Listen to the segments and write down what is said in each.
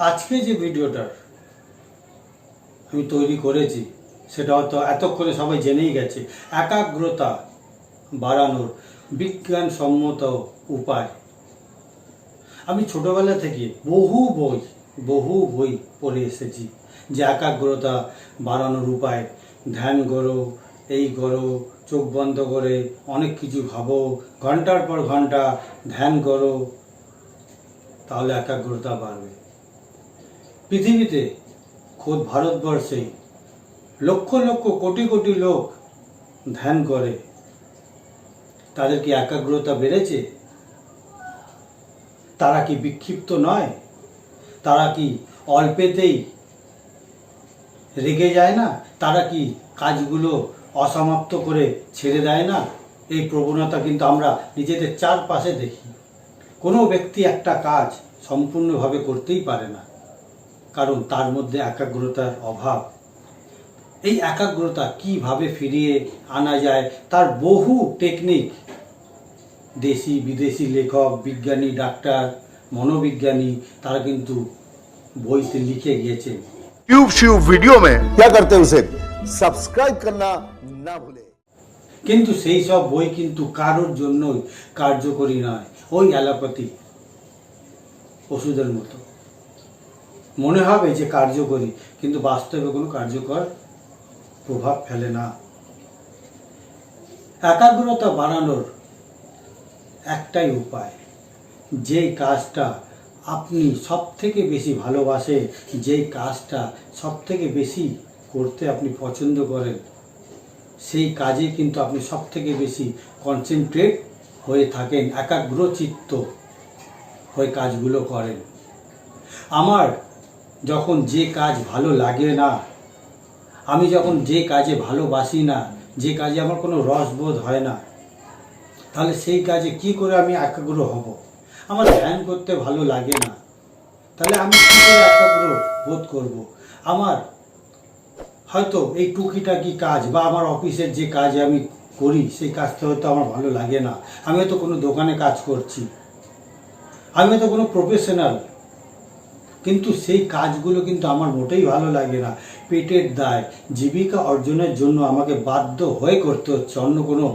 আজকে যে ভিডিওটার আমি তৈরি করেছি, সেটা হয়তো এতক্ষণে সবাই জেনেই গেছে। একাগ্রতা বাড়ানোর বিজ্ঞানসম্মত উপায়। আমি ছোটবেলা থেকে বহু বই বহু বই পড়ে এসেছি যে একাগ্রতা বাড়ানোর উপায়। ধ্যান করো, এই করো, চোখ বন্ধ করে অনেক কিছু ভাবো, ঘণ্টার পর ঘণ্টা ধ্যান করো, তাহলে একাগ্রতা বাড়বে। পৃথিবীতে খোদ ভারতবর্ষেই লক্ষ লক্ষ কোটি কোটি লোক ধ্যান করে। তাদের কি একাগ্রতা বেড়েছে? তারা কি বিক্ষিপ্ত নয়? তারা কি অল্পেতেই রেগে যায় না? তারা কি কাজগুলো অসমাপ্ত করে ছেড়ে দেয় না? এই প্রবণতা কিন্তু আমরা নিজেদের চারপাশে দেখি। কোনো ব্যক্তি একটা কাজ সম্পূর্ণভাবে করতেই পারে না। কারণ তার মধ্যে একাগ্রতার অভাব এই একাগ্রতা কিভাবে ফিরিয়ে আনা যায় তার বহু টেকনিক দেশি বিদেশি লেখক বিজ্ঞানী ডাক্তার মনোবিজ্ঞানী তারা কিন্তু বইতে লিখে গিয়েছেন ट्यूब श्यूब वीडियो में क्या करते हैं उसे सब्सक्राइब करना ना भूलें কিন্তু সেই সব বই কিন্তু কারোর জন্যই কার্যকরী নয় ওই অ্যালোপ্যাথি ওষুধের মতো মনে হবে যে কার্যকরী, কিন্তু বাস্তবে কোনো কার্যকর প্রভাব ফেলে না। একাগ্রতা বাড়ানোর একটাই উপায়, যেই কাজটা আপনি সব থেকে বেশি ভালোবাসে যেই কাজটা সব থেকে বেশি করতে আপনি পছন্দ করেন, সেই কাজে কিন্তু আপনি সব থেকে বেশি কনসেন্ট্রেট হয়ে থাকেন, একাগ্রচিত্ত হয়ে কাজগুলো করেন। আমার যখন যে কাজ ভালো লাগে না, আমি যখন যে কাজে ভালোবাসি না, যে কাজে আমার কোনো রসবোধ হয় না, তাহলে সেই কাজে কি করে আমি একাগ্র হব? আমার ধ্যান করতে ভালো লাগে না, তাহলে আমি কী করে একাগ্র বোধ করব? আমার হয়তো এই টুকিটাকি কাজ বা আমার অফিসের যে কাজ আমি করি, সেই কাজটা হয়তো আমার ভালো লাগে না। আমি হয়তো কোনো দোকানে কাজ করছি। আমি হয়তো কোনো প্রফেশনাল কিন্তু সেই কাজগুলো কিন্তু আমার মোটেই ভালো লাগে না। পেটের দায়, জীবিকা অর্জনের জন্য আমাকে বাধ্য হয়ে করতে হচ্ছে, অন্য কোনো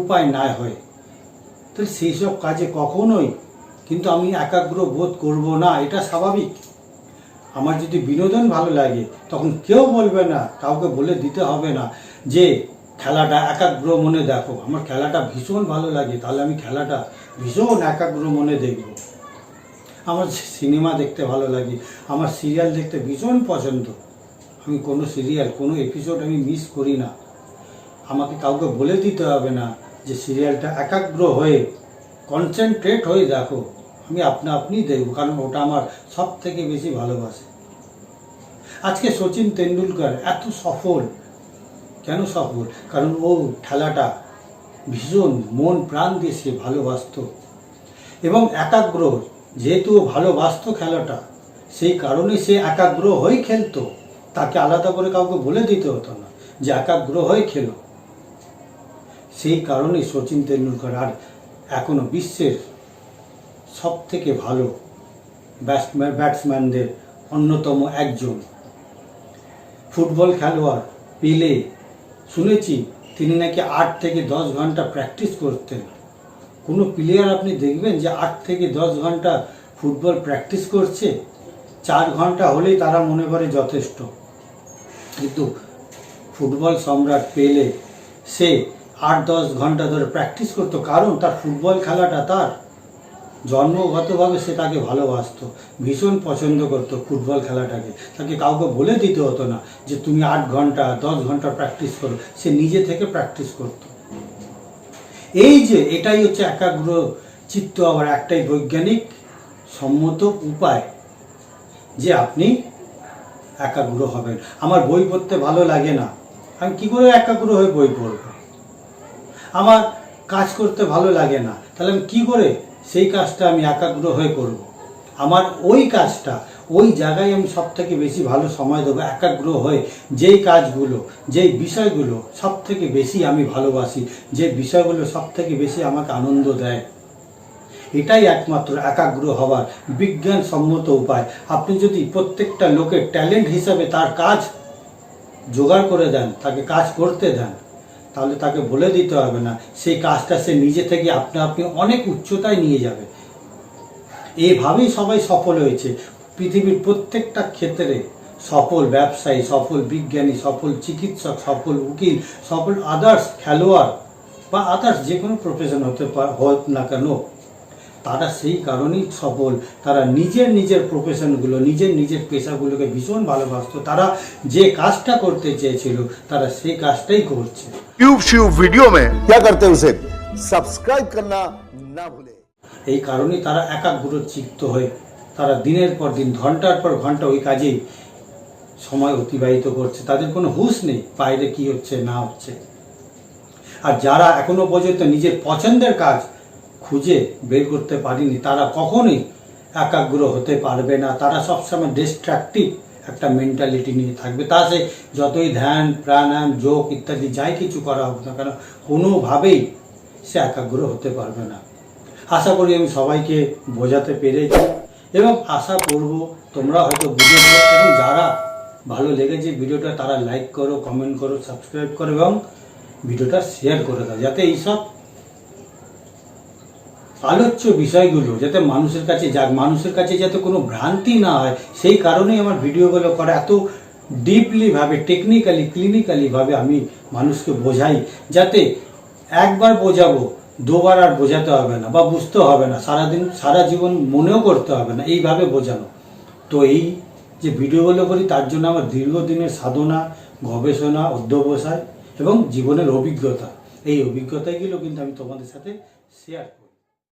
উপায় না হয়। তাহলে সেই সব কাজে কখনোই কিন্তু আমি একাগ্র বোধ করব না, এটা স্বাভাবিক। আমার যদি বিনোদন ভালো লাগে, তখন কেউ বলবে না, কাউকে বলে দিতে হবে না যে, খেলাটা একাগ্র মনে দেখো। আমার খেলাটা ভীষণ ভালো লাগে, তাহলে আমি খেলাটা ভীষণ একাগ্র মনে দেখব। আমার সিনেমা দেখতে ভালো লাগে, আমার সিরিয়াল দেখতে ভীষণ পছন্দ। আমি কোনো সিরিয়াল, কোনো এপিসোড আমি মিস করি না। আমাকে কাউকে বলে দিতে হবে না যে সিরিয়ালটা একাগ্র হয়ে কনসেন্ট্রেট হয়ে দেখো। আমি আপনা আপনি দেখব, কারণ ওটা আমার সব থেকে বেশি ভালোবাসে। আজকে সচিন তেন্ডুলকর এত সফল। কেন সফল? কারণ ও খেলাটা ভীষণ মন প্রাণ দিয়ে সে ভালোবাসত। এবং একাগ্র যেহেতু ও ভালোবাসত খেলাটা, সেই কারণে সে একাগ্র হয়ে খেলতো। তাকে আলাদা করে কাউকে বলে দিতে হতো না যে একাগ্র হয়ে খেলো। সেই কারণে সচিন তেন্ডুলকর আর এখনও বিশ্বের সব থেকে ভালো ব্যাটসম্যান ব্যাটসম্যানদের অন্যতম একজন ফুটবল খেলোয়াড় পেলে শুনেছি তিনি নাকি আট থেকে দশ ঘণ্টা প্র্যাকটিস করতেন। কোনো প্লেয়ার আপনি দেখবেন যে আট থেকে দশ ঘণ্টা ফুটবল প্র্যাকটিস করছে, চার ঘণ্টা হলেই তারা মনে করে যথেষ্ট। কিন্তু ফুটবল সম্রাট পেলে সে আট, দশ ঘণ্টা ধরে প্র্যাকটিস করতো, কারণ তার ফুটবল খেলাটা তার জন্মগতভাবে সে তাকে ভালোবাসতো, ভীষণ পছন্দ করতো ফুটবল খেলাটাকে। তাকে কাউকে বলে দিতে হতো না যে তুমি আট ঘণ্টা, দশ ঘণ্টা প্র্যাকটিস করো, সে নিজে থেকে প্র্যাকটিস করতো। এই যে এটাই হচ্ছে একাগ্র চিত্ত আবার একটাই বৈজ্ঞানিক সম্মত উপায় যে আপনি একাগ্র হবেন। আমার বই পড়তে ভালো লাগে না। আমি কি করে একাগ্র হয়ে বই পড়ব? আমার কাজ করতে ভালো লাগে না। তাহলে আমি কি করে সেই কাজটা আমি একাগ্র হয়ে করব। আমার ওই কাজটা ওই জায়গায় আমি সব থেকে বেশি ভালো সময় দেবো, একাগ্র হয়ে যেই কাজগুলো যেই বিষয়গুলো সব থেকে বেশি আমি ভালোবাসি, যে বিষয়গুলো সব থেকে বেশি আমাকে আনন্দ দেয়। এটাই একমাত্র একাগ্র হওয়ার বিজ্ঞানসম্মত উপায়। আপনি যদি প্রত্যেকটা লোকের ট্যালেন্ট হিসাবে তার কাজ জোগাড় করে দেন, তাকে কাজ করতে দেন, তাহলে তাকে বলে দিতে হবে না, সেই কাজটা সে নিজে থেকে আপনি আপনি অনেক উচ্চতায় নিয়ে যাবে। এভাবেই সবাই সফল হয়েছে। পৃথিবীর প্রত্যেকটা ক্ষেত্রে সফল ব্যবসায়ী সফল বিজ্ঞানী সফল চিকিৎসক সফল উকিল সফল আদার্স খেলোয়াড় বা আদার্স যে কোনো প্রফেশন হতে পার হোক না কেন তারা সেই কারণেই সফল তারা নিজের নিজের প্রফেশনগুলো নিজের নিজের পেশাগুলোকে ভীষণ ভালোবাসতো তারা যে কাজটা করতে চেয়েছিল তারা সেই কাজটাই করছে ट्यूब शिव वीडियो में क्या करते हैं उसे सब्सक्राइब करना ना भूलें এই কারণেই তারা একাগ্র চিত্ত হয়ে তারা দিনের পর দিন, ঘণ্টার পর ঘণ্টা ওই কাজেই সময় অতিবাহিত করছে। তাদের কোনো হুঁশ নেই, বাইরে কি হচ্ছে, না হচ্ছে। আর যারা এখনও পর্যন্ত নিজের পছন্দের কাজ খুঁজে বের করতে পারিনি, তারা কখনোই একাগ্র হতে পারবে না। তারা সবসময় ডিস্ট্রাকটিভ একটা মেন্টালিটি নিয়ে থাকবে। তা সে যতই ধ্যান, প্রাণায়াম, যোগ ইত্যাদি যাই কিছু করা হোক না কেন, কোনোভাবেই সে একাগ্র হতে পারবে না। আশা করি আমি সবাইকে বোঝাতে পেরেছি। এবং আশা করব তোমরা হয়তো বুঝে নেবে এবং যারা ভালো লেগেছে ভিডিওটা, তারা লাইক করো কমেন্ট করো সাবস্ক্রাইব করো এবং ভিডিওটা শেয়ার করে দাও, যাতে এইসব আলোচ্য বিষয়গুলো যাতে মানুষের কাছে যাক মানুষের কাছে যাতে কোনো ভ্রান্তি না হয়, সেই কারণেই আমার ভিডিওগুলো করা এত ডিপলি ভাবে টেকনিক্যালি ক্লিনিক্যালি ভাবে আমি মানুষকে বোঝাই, যাতে একবার বোঝাবো দুবার আর বোঝাতে হবে না বা বুঝতে হবে না। সারাদিন, সারা জীবন মনেও করতে হবে না, এইভাবে বোঝানো। তো এই যে ভিডিওগুলো করি, তার জন্য আমার দীর্ঘদিনের সাধনা, গবেষণা, অধ্যবসায় এবং জীবনের অভিজ্ঞতা। এই অভিজ্ঞতাগুলো কিন্তু আমি তোমাদের সাথে শেয়ার করি